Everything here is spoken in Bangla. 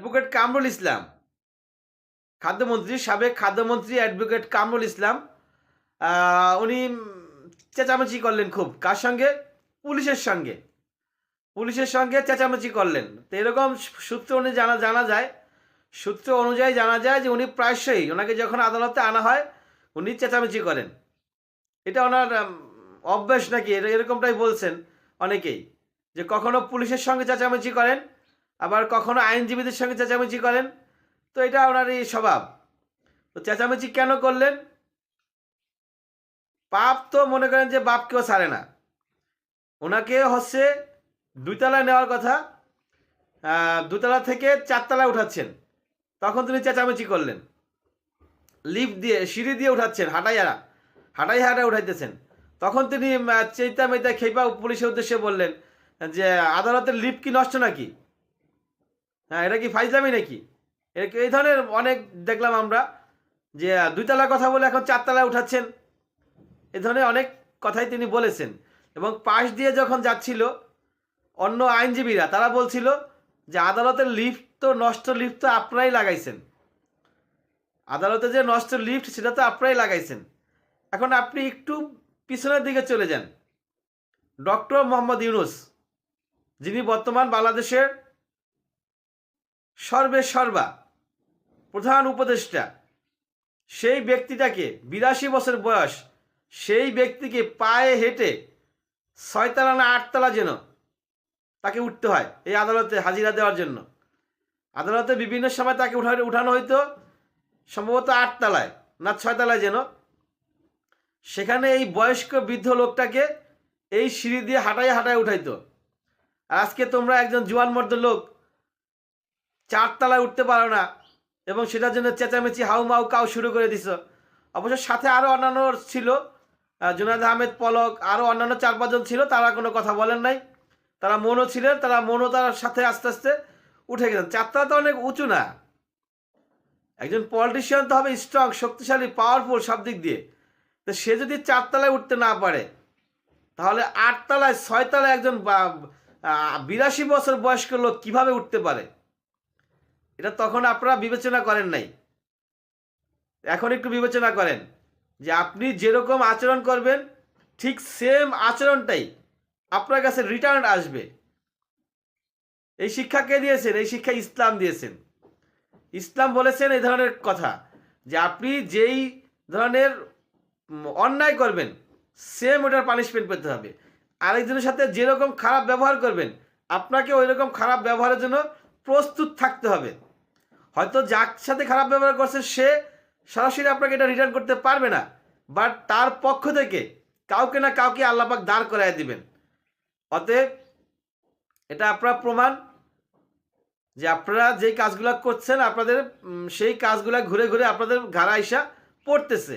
অ্যাডভোকেট কামরুল ইসলাম। খাদ্যমন্ত্রী, সাবেক খাদ্যমন্ত্রী অ্যাডভোকেট কামরুল ইসলাম। উনি চেঁচামেচি করলেন খুব। কার সঙ্গে? পুলিশের সঙ্গে। পুলিশের সঙ্গে চেঁচামেচি করলেন। তো এরকম সূত্র উনি জানা জানা যায়। সূত্র অনুযায়ী জানা যায় যে উনি প্রায়শই, ওনাকে যখন আদালতে আনা হয়, উনি চেঁচামেচি করেন। এটা ওনার অভ্যাস নাকি? এর- এরকমটাই বলছেন অনেকেই, যে কখনো পুলিশের সঙ্গে চেঁচামেচি করেন আবার কখনো আইনজীবীদের সঙ্গে চেঁচামেচি করেন? তো এটা ওনার এই স্বভাব। তো চেঁচামেচি কেন করলেন? পাপ তো মনে করেন যে বাপ কেউ ছাড়ে না। ওনাকে হচ্ছে দুইতলায় নেওয়ার কথা দুতলা থেকে চারতলায় উঠাচ্ছেন। তখন তিনি চেঁচামেচি করলেন। লিফট দিয়ে, সিঁড়ি দিয়ে উঠাচ্ছেন হাঁটাই হারা হাঁটাই হাঁটাই উঠাইতেছেন। তখন তিনি চেইতা মেতা খেপা পুলিশের উদ্দেশ্যে বললেন যে, আদালতের লিফট কি নষ্ট নাকি? হ্যাঁ এটা কি ফাইজলামি নাকি? এর- এই ধরনের অনেক দেখলাম আমরা যে আহ, দুইতলা কথা বলে এখন চারতলায় উঠাচ্ছেন। এ ধরনের অনেক কথাই তিনি বলেছেন। এবং পাশ দিয়ে যখন যাচ্ছিল অন্য আইনজীবীরা তারা বলছিল যে আদালতের লিফট তো নষ্ট লিফট তো আপনারাই লাগাইছেন। আদালতে যে নষ্ট লিফট সেটা তো আপনারাই লাগাইছেন। এখন আপনি একটু পিছনের দিকে চলে যান। ডক্টর মোহাম্মদ ইউনুস যিনি বর্তমান বাংলাদেশের সর্বে সর্বা, প্রধান উপদেষ্টা, সেই ব্যক্তিটাকে, বিরাশি বছর বয়স, সেই ব্যক্তিকে পায়ে হেঁটে ছয়তলা না আটতলা যেন তাকে উঠতে হয় এই আদালতে হাজিরা দেওয়ার জন্য। আদালতে বিভিন্ন সময় তাকে উঠা, উঠানো হইতো, সম্ভবত আটতলায় না ছয়তলায় যেন। সেখানে এই বয়স্ক বৃদ্ধ লোকটাকে এই সিঁড়ি দিয়ে হাঁটাই হাঁটায় উঠাইতো। আজকে তোমরা একজন জুয়ান মর্দ লোক চারতলায় উঠতে পারো না। এবং সেটার জন্য চেঁচামেচি হাউ মাউ কাউ শুরু করে দিছ। অবশ্য সাথে আরও অন্যান্য ছিল আহ, জুনায়দ আহমেদ পলক আরও অন্যান্য চার পাঁচজন ছিল তারা কোনো কথা বলেন নাই। তারা মনও ছিলেন তারা মনও তার সাথে আস্তে আস্তে উঠে গেলেন। চারতলা তো অনেক উঁচু না। একজন পলিটিশিয়ান তো হবে স্ট্রং শক্তিশালী পাওয়ারফুল সব দিক দিয়ে। তো সে যদি চারতলায় উঠতে না পারে তাহলে আটতলায় ছয়তলায় একজন বিরাশি বছর বয়স্ক লোক কীভাবে উঠতে পারে? এটা তখন আপনারা বিবেচনা করেন নাই। এখন একটু বিবেচনা করেন যে আপনি যেরকম আচরণ করবেন, ঠিক সেম আচরণটাই আপনার কাছে রিটার্ন আসবে। এই শিক্ষা কে দিয়েছেন? এই শিক্ষা ইসলাম দিয়েছেন। ইসলাম বলেছেন এই ধরনের কথা যে আপনি যেই ধরনের অন্যায় করবেন সেম ওটার পানিশমেন্ট পেতে হবে। আরেকজনের সাথে যেরকম খারাপ ব্যবহার করবেন, আপনাকে ওই রকম খারাপ ব্যবহারের জন্য প্রস্তুত থাকতে হবে। হয়তো যার সাথে খারাপ ব্যবহার করছে, সে সরাসরি আপনাকে এটা রিটার্ন করতে পারবে না। বাট তার পক্ষ থেকে কাউকে না কাউকে আল্লাপাক দাঁড় করাই দিবেন। অতএব এটা আপনার প্রমাণ যে আপনারা যেই কাজগুলো করছেন, আপনাদের সেই কাজগুলো ঘুরে ঘুরে আপনাদের ঘাড়া আইসা পড়তেছে।